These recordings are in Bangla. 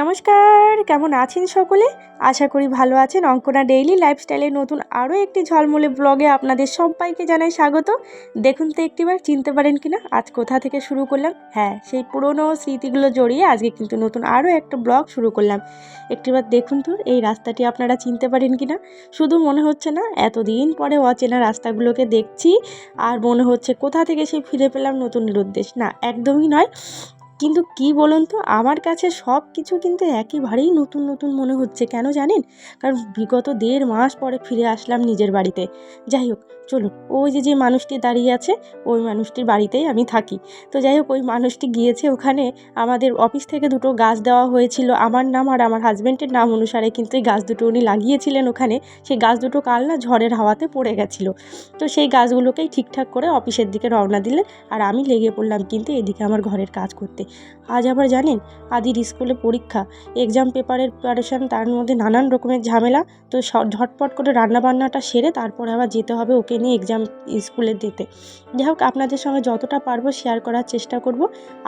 নমস্কার, কেমন আছেন সকলে? আশা করি ভালো আছেন। অঙ্কনা ডেইলি লাইফস্টাইলের নতুন আরও একটি ঝলমলে ব্লগে আপনাদের সবাইকে জানাই স্বাগত। দেখুন তো একটিবার, চিনতে পারেন কিনা? আজ কোথা থেকে শুরু করলাম? হ্যাঁ সেই পুরনো স্মৃতিগুলো জড়িয়ে আজকে কিন্তু নতুন আরও একটা ব্লগ শুরু করলাম। একটিবার দেখুন তো, এই রাস্তাটি আপনারা চিনতে পারেন কিনা? শুধু মনে হচ্ছে না, এতদিন পরে অচেনা রাস্তাগুলোকে দেখছি, আর মনে হচ্ছে কোথা থেকে সেই ফিরে পেলাম নতুনের উদ্দেশ না, একদমই নয়। কিন্তু কি বলুন তো, আমার কাছে সব কিছু কিন্তু একেবারেই নতুন নতুন মনে হচ্ছে, কেন জানেন? কারণ বিগত দেড় মাস পরে ফিরে আসলাম নিজের বাড়িতে। যাই হোক, চলুন, ওই যে যে মানুষটি দাঁড়িয়ে আছে, ওই মানুষটির বাড়িতেই আমি থাকি। তো যাই হোক, ওই মানুষটি গিয়েছে ওখানে, আমাদের অফিস থেকে দুটো গাছ দেওয়া হয়েছিল, আমার নাম আর আমার হাজব্যান্ডের নাম অনুসারে কিন্তু এই গাছ দুটো উনি লাগিয়েছিলেন ওখানে, সেই গাছ দুটো কাল না ঝড়ের হাওয়াতে পড়ে গেছিল। তো সেই গাছগুলোকেই ঠিকঠাক করে অফিসের দিকে রওনা দিলেন, আর আমি লেগে পড়লাম কিন্তু এদিকে আমার ঘরের কাজ করতে। আজ আবার জানেন, আদির স্কুলে পরীক্ষা এক্সাম পেপারের প্রিপারেশান তার মধ্যে নানান রকমের ঝামেলা, তো ঝটপট করে রান্নাবান্নাটা সেরে তারপরে আবার যেতে হবে ওকে নিয়ে এক্সাম স্কুলে দিতে। যাই হোক, আপনাদের সঙ্গে যতটা পারব শেয়ার করার চেষ্টা করব।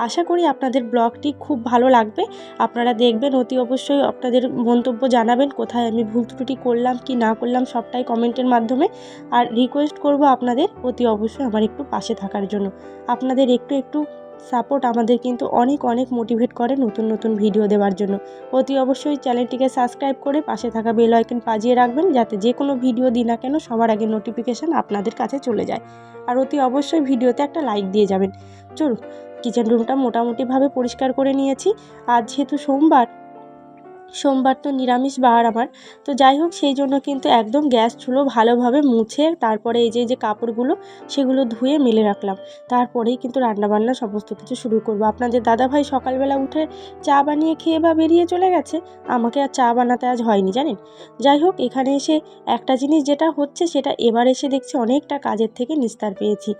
আশা করি আপনাদের ব্লগটি খুব ভালো লাগবে। আপনারা দেখবেন, অতি অবশ্যই আপনাদের মন্তব্য জানাবেন, কোথায় আমি ভুল ত্রুটি করলাম, কি না করলাম, সবটাই কমেন্টের মাধ্যমে। আর রিকোয়েস্ট করব আপনাদের, অতি অবশ্যই আমার একটু পাশে থাকার জন্য। আপনাদের একটু একটু সাপোর্ট আমাদের কিন্তু অনেক অনেক মোটিভেট করে নতুন নতুন ভিডিও দেওয়ার জন্য। অতি অবশ্যই চ্যানেলটিকে সাবস্ক্রাইব করে পাশে থাকা বেল আইকন বাজিয়ে রাখবেন যাতে যে কোনো ভিডিও দিই না কেন সবার আগে নোটিফিকেশান আপনাদের কাছে চলে যায়। আর অতি অবশ্যই ভিডিওতে একটা লাইক দিয়ে যাবেন। চলুন কিচেন রুমটা মোটামুটিভাবে পরিষ্কার করে নিয়েছি। আজ যেহেতু সোমবার সোমবার তো নিরামিষ বার আমার। তো যাই হোক, সেই জন্য কিন্তু একদম গ্যাস চুলো ভালোভাবে মুছে তারপরে এই যে যে কাপড়গুলো, সেগুলো ধুয়ে মেলে রাখলাম। তারপরেই কিন্তু রান্নাবান্না সমস্ত কিছু শুরু করব। আপনাদের দাদাভাই সকালবেলা উঠে চা বানিয়ে খেয়ে বা বেরিয়ে চলে গেছে, আমাকে আর চা বানাতে আজ হয়নি, জানেন? যাই হোক, এখানে এসে একটা জিনিস যেটা হচ্ছে, সেটা এবার এসে দেখছি অনেকটা কাজের থেকে নিস্তার পেয়েছি।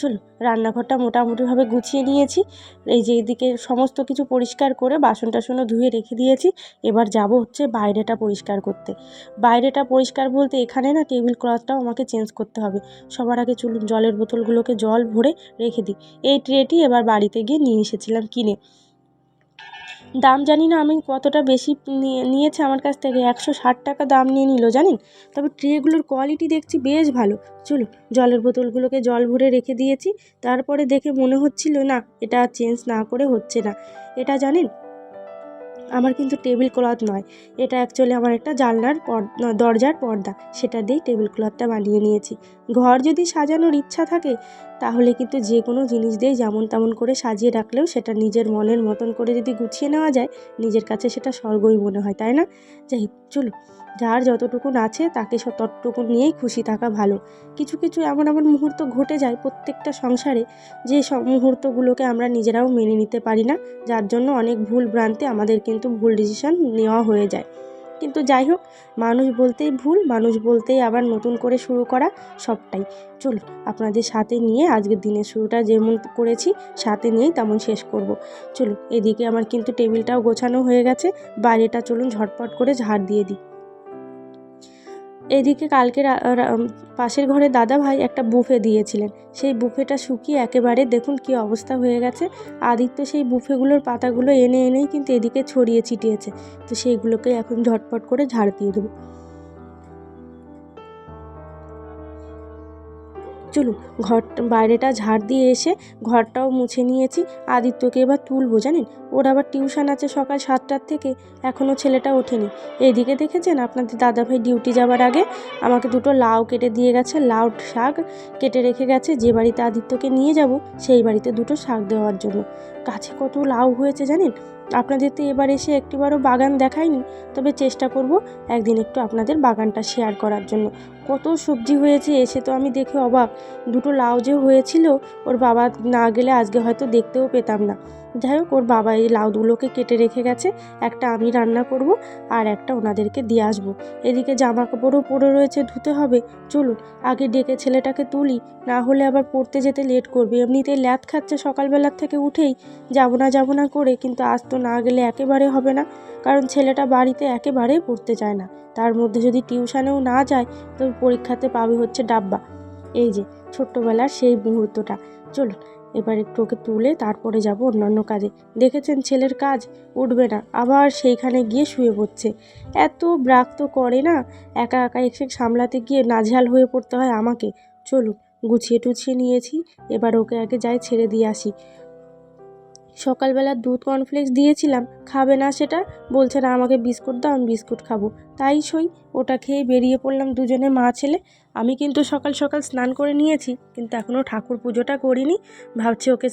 চলো, রান্নাঘরটা মোটামুটিভাবে গুছিয়ে নিয়েছি। এই যে এদিকে সমস্ত কিছু পরিষ্কার করে বাসন টাসনও ধুয়ে রেখে দিয়েছি। এবার যাব হচ্ছে বাইরেটা পরিষ্কার করতে। বাইরেটা পরিষ্কার বলতে এখানে না টেবিল ক্লথটাও আমাকে চেঞ্জ করতে হবে। সবার আগে চলুন জলের বোতলগুলোকে জল ভরে রেখে দিই। এই ট্রেটি এবার বাড়িতে গিয়ে নিয়ে এসেছিলাম কিনে। দাম জানি না, আমি কতটা বেশি নিয়ে, নিয়েছে আমার কাছ থেকে, একশো ষাট টাকা দাম নিয়ে নিল, জানেন? তবে ট্রেগুলোর কোয়ালিটি দেখছি বেশ ভালো। চলো, জলের বোতলগুলোকে জল ভরে রেখে দিয়েছি, তারপরে দেখে মনে হচ্ছিল, না, এটা চেঞ্জ না করে হচ্ছে না। এটা জানেন, আমার কিন্তু টেবিল ক্লথ নয়, এটা অ্যাকচুয়ালি আমার একটা জানলার দরজার পর্দা, সেটা দিয়েই টেবিল ক্লথটা বানিয়ে নিয়েছি। ঘর যদি সাজানোর ইচ্ছা থাকে তাহলে কিন্তু যে কোনো জিনিস দিয়ে যেমন তেমন করে সাজিয়ে রাখলেও সেটা নিজের মনের মতন করে যদি গুছিয়ে নেওয়া যায়, নিজের কাছে সেটা স্বর্গই মনে হয়, তাই না? যাই চলো যার যতটুকুন আছে তাকে ততটুকু নিয়েই খুশি থাকা ভালো। কিছু কিছু এমন এমন মুহূর্ত ঘটে যায় প্রত্যেকটা সংসারে যে সব মুহূর্তগুলোকে আমরা নিজেরাও মেনে নিতে পারি না, যার জন্য অনেক ভুল ভ্রান্তি আমাদের কিন্তু ভুল ডিসিশন নেওয়া হয়ে যায়। কিন্তু যাই হোক, মানুষ বলতেই ভুল, মানুষ বলতেই আবার নতুন করে শুরু করা সবটাই। চলুন, আপনাদের সাথে নিয়ে আজকের দিনের শুরুটা যেমন করেছি, সাথে নিয়েই তেমন শেষ করব। চলুন, এদিকে আমার কিন্তু টেবিলটাও গোছানো হয়ে গেছে। বাইরেটা চলুন ঝটপট করে ঝাড় দিয়ে দিই। এদিকে কালকে পাশের ঘরে দাদা ভাই একটা বুফে দিয়েছিলেন। সেই বুফেটা শুকিয়ে একেবারে দেখুন কি অবস্থা হয়ে গেছে। আদিত্য সেই বুফেগুলোর পাতাগুলো এনে এনেই কিন্তু এদিকে ছড়িয়ে ছিটিয়েছে। তো সেইগুলোকে এখন ঝটপট করে ঝাড় দিয়ে দেবো। চলুন, ঘর, বাইরেটা ঝাড় দিয়ে এসে ঘরটাও মুছে নিয়েছি। আদিত্যকে এবার তুলবো, জানেন? ওর আবার টিউশন আছে সকাল সাতটার থেকে। এখনও ছেলেটা ওঠেনি। এদিকে দেখেছেন আপনাদের দাদাভাই ডিউটি যাওয়ার আগে আমাকে দুটো লাউ কেটে দিয়ে গেছে, লাউ শাক কেটে রেখে গেছে। যে বাড়িতে আদিত্যকে নিয়ে যাব, সেই বাড়িতে দুটো শাক দেওয়ার জন্য। গাছে কত লাউ হয়েছে, জানেন? আপনাদের তো এবার এসে একটিবারও বাগান দেখায়নি। তবে চেষ্টা করব একদিন একটু আপনাদের বাগানটা শেয়ার করার জন্য। কত সবজি হয়েছে এসে তো আমি দেখে অবাক। দুটো লাউ যে হয়েছিল, ওর বাবা না গেলে আজকে হয়তো দেখতেও পেতাম না। যাই হোক, ওর বাবা এই লাউগুলোকে কেটে রেখে গেছে। একটা আমি রান্না করব আর একটা ওনাদেরকে দিয়ে আসব। এদিকে জামা কাপড়ও পরে রয়েছে, ধুতে হবে। চলুন, আগে ডেকে ছেলেটাকে তুলি। না হলে আবার পড়তে যেতে লেট করবে। এমনিতেই ল্যাদ খাচ্ছে সকালবেলার থেকে উঠেই। যাব না যাব না করে, কিন্তু আজ তো না গেলে একেবারে হবে না। কারণ ছেলেটা বাড়িতে একেবারেই পড়তে চায় না। তার মধ্যে যদি টিউশনেও না যায়, তো পরীক্ষাতে পাবে হচ্ছে ডাব্বা। এই যে, ছোট্টবেলার সেই মুহূর্তটা। চলুন, এবার একটু ওকে তুলে তারপরে যাব অন্যান্য কাজে। দেখেছেন ছেলের কাজ? উঠবে না, আবার সেইখানে গিয়ে শুয়ে পড়ছে। এত ব্রাক তো করে না, একা একা এসে সামলাতে গিয়ে নাজেহাল হয়ে পড়তে হয় আমাকে। চলুন, গুছিয়ে টুছিয়ে নিয়েছি। এবার ওকে আগে যাই ছেড়ে দিয়ে আসি। সকালবেলা দুধ কর্নফ্লেক্স দিয়েছিলাম, খাবে না সেটা? বলছে, না, আমাকে বিস্কুট দাও, আমি বিস্কুট খাব। তাই সই, ওটা খেয়ে বেরিয়ে পড়লাম দুজনে মা ছেলে। আমি কিন্তু সকাল সকাল স্নান করে নিয়েছি, কিন্তু এখনও ঠাকুর পুজোটা করিনি। ভাবছি ওকে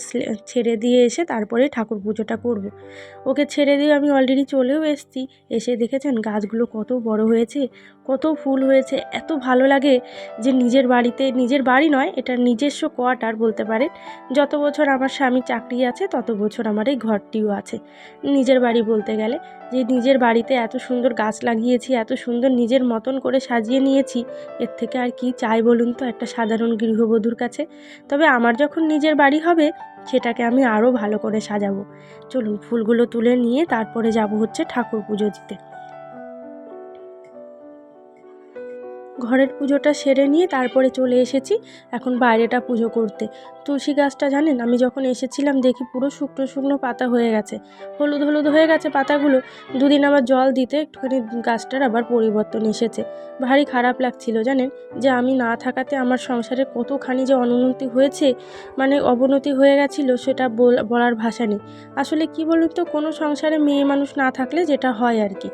ছেড়ে দিয়ে এসে তারপরে ঠাকুর পুজোটা করব। ওকে ছেড়ে দিয়ে আমি অলরেডি চলেও এসেছি। এসে দেখেছেন গাছগুলো কত বড় হয়েছে, কত ফুল হয়েছে, এত ভালো লাগে যে নিজের বাড়িতে, নিজের বাড়ি নয়, এটা নিজস্ব কোয়ার্টার বলতে পারেন। যত বছর আমার স্বামী চাকরি আছে, তত বছর আমার এই ঘরটিও আছে। নিজের বাড়ি বলতে গেলে, যে নিজের বাড়িতে এত সুন্দর গাছ লাগিয়েছি, এত সুন্দর নিজের মতন করে সাজিয়ে নিয়েছি, এর থেকে আর কি চাই বলুন তো? একটা সাধারণ গৃহবধূর কাছে। তবে আমার যখন নিজের বাড়ি হবে, সেটাকে আমি আরও ভালো করে সাজাবো। চলুন, ফুলগুলো তুলে নিয়ে তারপরে যাব হচ্ছে ঠাকুর পুজো দিতে। ঘরের পুজোটা সেরে নিয়ে তারপরে চলে এসেছি এখন বাইরেটা পুজো করতে। তুলসী গাছটা জানেন, আমি যখন এসেছিলাম দেখি পুরো শুকনো শুকনো পাতা হয়ে গেছে। হলুদ হলুদ হয়ে গেছে পাতাগুলো, দুদিন আবার জল দিতে একটুখানি গাছটার আবার পরিবর্তন এসেছে। ভারী খারাপ লাগছিল জানেন, যে আমি না থাকাতে আমার সংসারে কতখানি যে অনুন্নতি হয়েছে মানে অবনতি হয়ে গেছিল সেটা বল- বলার ভাষা নেই। আসলে কি বলুন তো, কোনো সংসারে মেয়ে মানুষ না থাকলে যেটা হয় আর কি।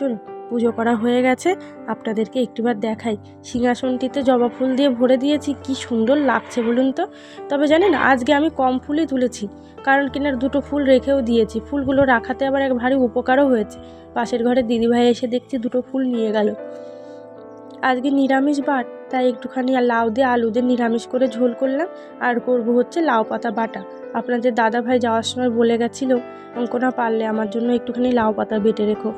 চলুন পুজো করা হয়ে গেছে। আপনাদেরকে একটুবার দেখাই। সিংহাসনটিতে জবা ফুল দিয়ে ভরে দিয়েছি, কি সুন্দর লাগছে বলুন তো। তবে জানেন, আজকে আমি কম ফুলই তুলেছি, কারণ কিনার দুটো ফুল রেখেও দিয়েছি। ফুলগুলো রাখাতে আবার এক ভারী উপকারও হয়েছে। পাশের ঘরে দিদিভাই এসে দেখছি দুটো ফুল নিয়ে গেল। আজকে নিরামিষ বার তাই একটুখানি লাউ দিয়ে আলু দিয়ে নিরামিষ করে ঝোল করলাম। আর করব হচ্ছে লাউ পাতা বাটা। আপনাদের দাদা ভাই যাওয়ার সময় বলে গেছিল, অঙ্কনা, পারলে আমার জন্য একটুখানি লাউ পাতা বেটে রেখো।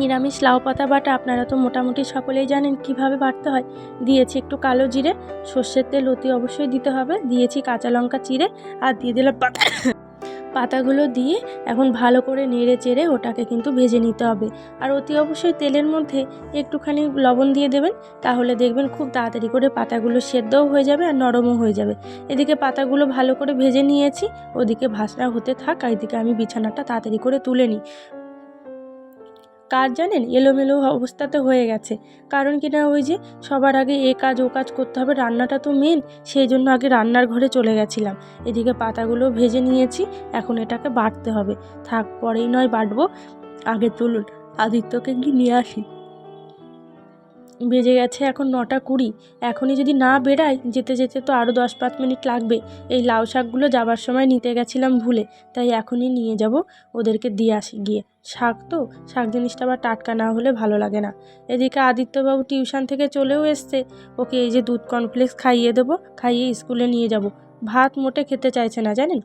নিরামিষ লাউ পাতা বাটা আপনারা তো মোটামুটি সকলেই জানেন কীভাবে বাটতে হয়। দিয়েছি একটু কালো জিরে, সর্ষের তেল অতি অবশ্যই দিতে হবে। দিয়েছি কাঁচা লঙ্কা চিড়ে আর দিয়ে দিলাম পাতা। পাতাগুলো দিয়ে এখন ভালো করে নেড়ে চেড়ে ওটাকে কিন্তু ভেজে নিতে হবে। আর অতি অবশ্যই তেলের মধ্যে একটুখানি লবণ দিয়ে দেবেন, তাহলে দেখবেন খুব তাড়াতাড়ি করে পাতাগুলো সেদ্ধও হয়ে যাবে আর নরমও হয়ে যাবে। এদিকে পাতাগুলো ভালো করে ভেজে নিয়েছি, ওদিকে ভাসনা হতে থাক আর এদিকে আমি বিছানাটা তাড়াতাড়ি করে তুলে নিই। কাজ জানেন? এলোমেলো অবস্থাতে হয়ে গেছে। কারণ কি না, ওই যে সবার আগে এ কাজ, ও কাজ করতে হবে। রান্নাটা তো মেন সেই জন্য আগে রান্নার ঘরে চলে গেছিলাম। এদিকে পাতাগুলো ভেজে নিয়েছি, এখন এটাকে বাটতে হবে। থাক, পরেই নয় বাটবো। আগে চলুন আদিত্যকে গিয়ে নিয়ে আসি। বেজে গেছে এখন নটা কুড়ি। এখনই যদি না বেরাই যেতে যেতে তো আরও দশ পাঁচ মিনিট লাগবে। এই লাউ শাকগুলো যাবার সময় নিতে গেছিলাম ভুলে, তাই এখনই নিয়ে যাব ওদেরকে দিয়ে আসি গিয়ে। শাক তো, শাক জিনিসটা আবার টাটকা না হলে ভালো লাগে না। এদিকে আদিত্যবাবু টিউশন থেকে চলেও এসছে। ওকে এই যে দুধ কর্নফ্লেক্স খাইয়ে দেবো, খাইয়ে স্কুলে নিয়ে যাব। ভাত মোটে খেতে চাইছে না, জানেন?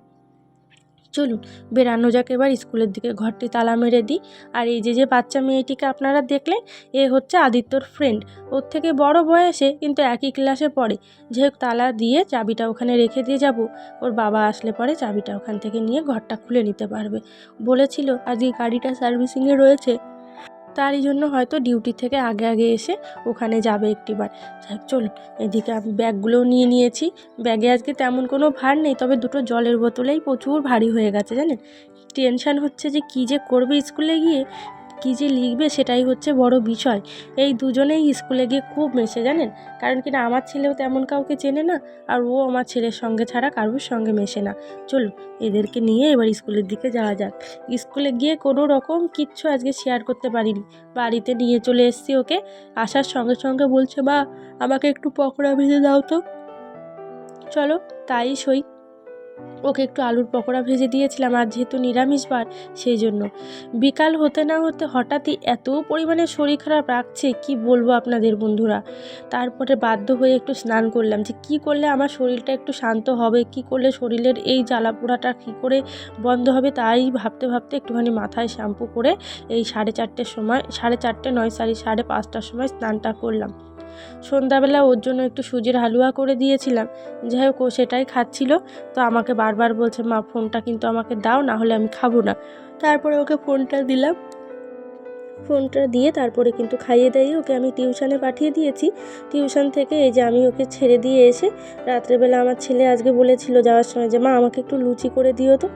চলুন বেরানো যাক এবার স্কুলের দিকে ঘরটি তালা মেরে দিই। আর এই যে যে বাচ্চা মেয়েটিকে আপনারা দেখলেন, এ হচ্ছে আদিত্যর ফ্রেন্ড ওর থেকে বড় বয়সে কিন্তু একই ক্লাসে পড়ে। যে তালা দিয়ে চাবিটা ওখানে রেখে দিয়ে যাব। ওর বাবা আসলে পরে চাবিটা ওখান থেকে নিয়ে ঘরটা খুলে নিতে পারবে। বলেছিল, আজকে গাড়িটা সার্ভিসিংয়ে রয়েছে। তারই জন্য হয়তো ডিউটি থেকে আগে আগে এসে ওখানে যাবে একটিবার। চলুন, এদিকে আমি ব্যাগগুলোও নিয়ে নিয়েছি। ব্যাগে আজকে তেমন কোনো ভার নেই, তবে দুটো জলের বোতলেই প্রচুর ভারী হয়ে গেছে, জানেন? টেনশান হচ্ছে যে কী যে করবে স্কুলে গিয়ে কী যে লিখবে সেটাই হচ্ছে বড় বিষয়। এই দুজনেই স্কুলে গিয়ে খুব মেশে, জানেন? কারণ কিনা আমার ছেলেও তেমন কাউকে চেনে না, আর ও আমার ছেলের সঙ্গে ছাড়া কারোর সঙ্গে মেশে না। চলুন, এদেরকে নিয়ে এবার স্কুলের দিকে যাওয়া যাক। স্কুলে গিয়ে কোনো রকম কিচ্ছু আজকে শেয়ার করতে পারিনি। বাড়িতে নিয়ে চলে এসেছি ওকে। আসার সঙ্গে সঙ্গে বলছে বা আমাকে একটু পকোড়া ভেজে দাও তো। চলো, তাই সই। ওকে একটু আলুর পকোড়া ভেজে দিয়েছিলাম, আর যেহেতু নিরামিষ বার, সেই জন্য। বিকাল হতে না হতে হঠাৎই এত পরিমাণে শরীর খারাপ রাখছে কি বলব আপনাদের বন্ধুরা? তারপরে বাধ্য হয়ে একটু স্নান করলাম, যে কি করলে আমার শরীরটা একটু শান্ত হবে, কি করলে শরীরের এই জ্বালা পোড়াটা কী করে বন্ধ হবে, তাই ভাবতে ভাবতে একটুখানি মাথায় শ্যাম্পু করে এই সাড়ে চারটের সময়, সাড়ে চারটে নয় সাড়ে সাড়ে পাঁচটার সময় স্নানটা করলাম। সন্ধ্যাবেলা ওর জন্য একটু সুজির হালুয়া করে দিয়েছিলাম। যাই হোক ও সেটাই খাচ্ছিল। তো আমাকে বারবার বলছে, মা, ফোনটা কিন্তু আমাকে দাও, না হলে আমি খাব না। তারপরে ওকে ফোনটা দিলাম। ফোনটা দিয়ে তারপরে কিন্তু খাইয়ে দাইয়ে ওকে আমি টিউশনে পাঠিয়ে দিয়েছি। টিউশন থেকে এই যে আমি ওকে ছেড়ে দিয়ে এসে রাত্রেবেলা আমার ছেলে আজকে বলেছিল যাওয়ার সময় যে, মা, আমাকে একটু লুচি করে দিও তো।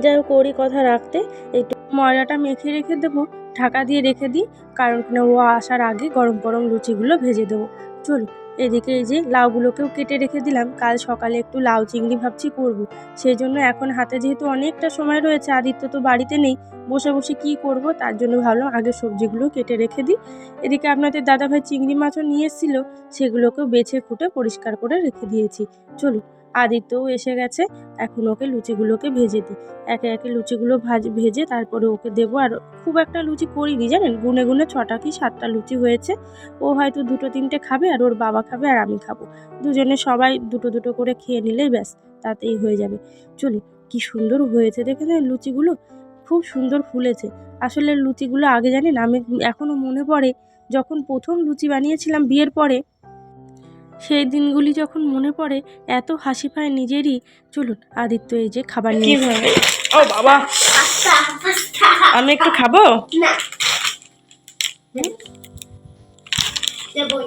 যাই হোক ওরই কথা রাখতে একটু ময়দাটা মেখে রেখে দেবো। ঢাকা দিয়ে রেখে দিই, কারণ কিনা ও আসার আগে গরম গরম লুচিগুলো ভেজে দেবো। চলুন, এদিকে এই যে লাউগুলোকেও কেটে রেখে দিলাম, কাল সকালে একটু লাউ চিংড়ি ভাবছি করব। সেই জন্য এখন হাতে যেহেতু অনেকটা সময় রয়েছে, আদিত্য তো বাড়িতে নেই, বসে বসে কি করব তার জন্য ভাবলাম আগে সবজিগুলো কেটে রেখে দিই। এদিকে আপনাদের দাদাভাই চিংড়ি মাছও নিয়ে এসেছিল, সেগুলোকেও বেছে খুঁটে পরিষ্কার করে রেখে দিয়েছি। চলুন আদিত্যও এসে গেছে। এখন ওকে লুচিগুলোকে ভেজে দিই। একে একে লুচিগুলো ভাজ, ভেজে তারপরে ওকে দেবো। আর খুব একটা লুচি করিনি, জানেন? গুনে গুনে ছটা কি সাতটা লুচি হয়েছে। ও হয়তো দুটো তিনটে খাবে আর ওর বাবা খাবে আর আমি খাব। দুজনে সবাই দুটো দুটো করে খেয়ে নিলেই ব্যাস, তাতেই হয়ে যাবে। চলি, কি সুন্দর হয়েছে দেখে না লুচিগুলো? খুব সুন্দর ফুলেছে। আসলে লুচিগুলো আগে জানেন, আমি এখনও মনে পড়ে, যখন প্রথম লুচি বানিয়েছিলাম বিয়ের পরে সেই দিনগুলি যখন মনে পড়ে এত হাসি পায় নিজেরই। চলুন আদিত্য এই যে খাবার নিয়ে ও বাবা! পাস্তা পাস্তা আমি একটু খাব? না। দেবই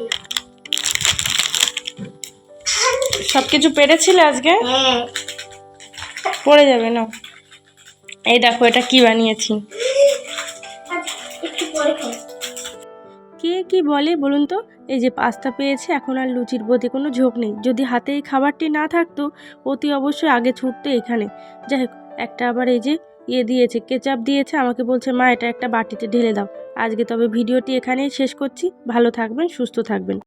সব কিছু পেরেছিলে আজকে? হ্যাঁ। পড়ে যাবে না এই দেখো এটা কি বানিয়েছি? আচ্ছা, একটু পরে কে কি বলে বলুন তো? এই যে পাস্তা পেয়েছে, এখন আর লুচির প্রতি কোনো ঝোঁক নেই। যদি হাতে এই খাবারটি না থাকতো, অতি অবশ্যই আগে ছুটতো এখানে। যাই হোক, একটা আবার এই যে ইয়ে দিয়েছে, কেচাপ দিয়েছে, আমাকে বলছে, মা, এটা একটা বাটিতে ঢেলে দাও। আজকে তবে ভিডিওটি এখানেই শেষ করছি। ভালো থাকবেন, সুস্থ থাকবেন।